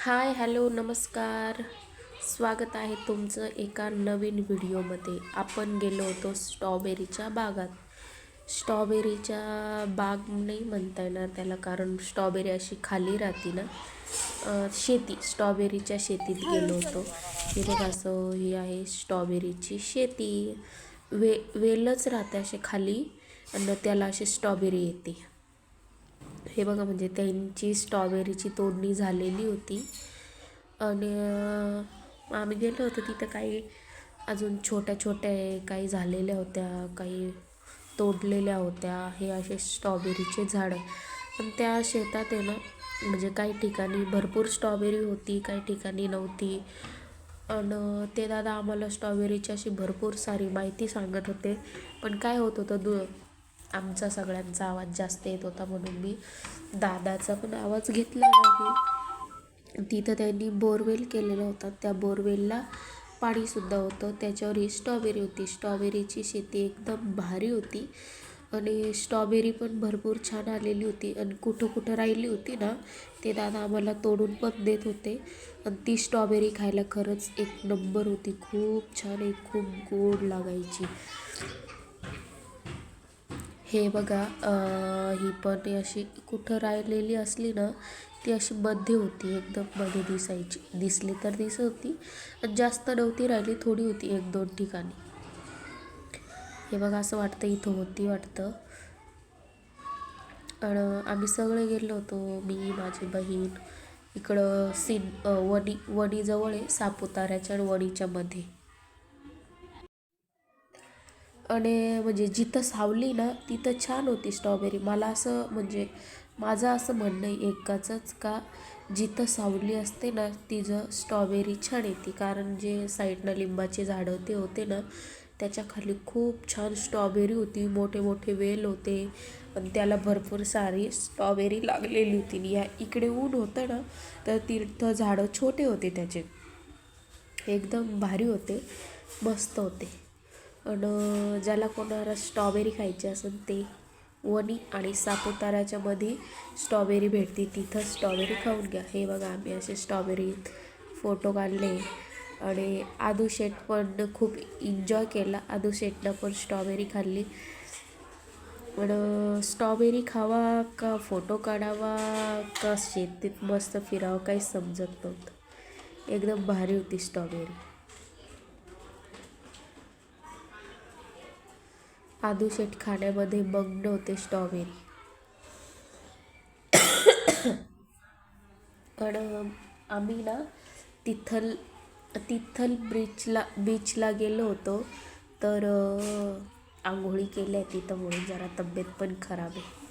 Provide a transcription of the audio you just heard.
Hi hello नमस्कार. स्वागत आहे तुमचं एका नवीन व्हिडिओमध्ये. आपण गेलो होतो स्ट्रॉबेरीच्या बागात. स्ट्रॉबेरीच्या बाग नाही म्हणता येणार त्याला कारण स्ट्रॉबेरी अशी खाली राहते ना. शेती स्ट्रॉबेरीच्या शेतीत गेलो होतो. तिथे असं ही आहे स्ट्रॉबेरीची शेती. वे वेलच राहते असे खाली आणि त्याला अशी स्ट्रॉबेरी येते. हे बघा म्हणजे त्यांची स्ट्रॉबेरीची तोडणी झालेली होती. आणि आम्ही गेलो होतो तिथं काही अजून छोट्या छोट्या आहे, काही झालेल्या होत्या काही तोडलेल्या होत्या हे असे स्ट्रॉबेरीचे झाडं. पण त्या शेतात आहे ना म्हणजे काही ठिकाणी भरपूर स्ट्रॉबेरी होती काही ठिकाणी नव्हती. आणि ते दादा आम्हाला स्ट्रॉबेरीची अशी भरपूर सारी माहिती सांगत होते. पण काय होत होतं दु आमचा सगळ्यांचा आवाज जास्त येत होता म्हणून मी दादाचा पण आवाज घेतला नाही. तिथं त्यांनी बोरवेल केलेला होता. त्या बोरवेलला पाणीसुद्धा होतं. त्याच्यावर ही स्ट्रॉबेरी होती. स्ट्रॉबेरीची शेती एकदम भारी होती. आणि स्ट्रॉबेरी पण भरपूर छान आलेली होती. आणि कुठं कुठं राहिली होती ना ते दादा आम्हाला तोडून पण देत होते. आणि ती स्ट्रॉबेरी खायला खरंच एक नंबर होती. खूप छान एक खूप गोड लागायची. हे बघा ही पण अशी कुठं राहिलेली असली ना ती अशी मध्ये होती एकदम मध्ये दिसायची. दिसली तर दिसत होती आणि जास्त नव्हती राहिली थोडी होती एक दोन ठिकाणी. हे बघा असं वाटतं इथं होती वाटतं. आणि आम्ही सगळे गेलो होतो मी माझी बहीण इकडं सिन वणी वणीजवळ आहे सापुताऱ्याच्या आणि वणीच्या मध्ये. आणि म्हणजे जिथं सावली ना तिथं छान होती स्ट्रॉबेरी मला असं म्हणजे माझं असं म्हणणं आहे एकाचंच का जिथं सावली असते ना तिचं स्ट्रॉबेरी छान येते. कारण जे साईडनं लिंबाचे झाडं ते होते ना त्याच्याखाली खूप छान स्ट्रॉबेरी होती मोठे मोठे वेल होते. आणि त्याला भरपूर सारी स्ट्रॉबेरी लागलेली होती. आणि या इकडे ऊन होतं ना तर तिथं झाडं छोटे होते त्याचे. एकदम भारी होते मस्त होते. आणि ज्याला कोणाला स्ट्रॉबेरी खायची असेल ते वणी आणि सापुताराच्या मध्ये स्ट्रॉबेरी भेटते. तिथं स्ट्रॉबेरी खाऊन घ्या. हे बघा आम्ही असे स्ट्रॉबेरी फोटो काढले. आणि आदू शेट पण खूप एन्जॉय केला. आदू शेटनं पण स्ट्रॉबेरी खाल्ली. पण स्ट्रॉबेरी खावा का फोटो काढावा का शेतीत मस्त फिरावं काही समजत नव्हतं. एकदम भारी होती स्ट्रॉबेरी आदूशेठ खाण्यामध्ये मग्न होते स्ट्रॉबेरी पण आम्ही ना तिथल तिथल ब्रिजला बीचला गेलो होतो. तर आंघोळी केल्या तिथं म्हणून जरा तब्येत पण खराब आहे.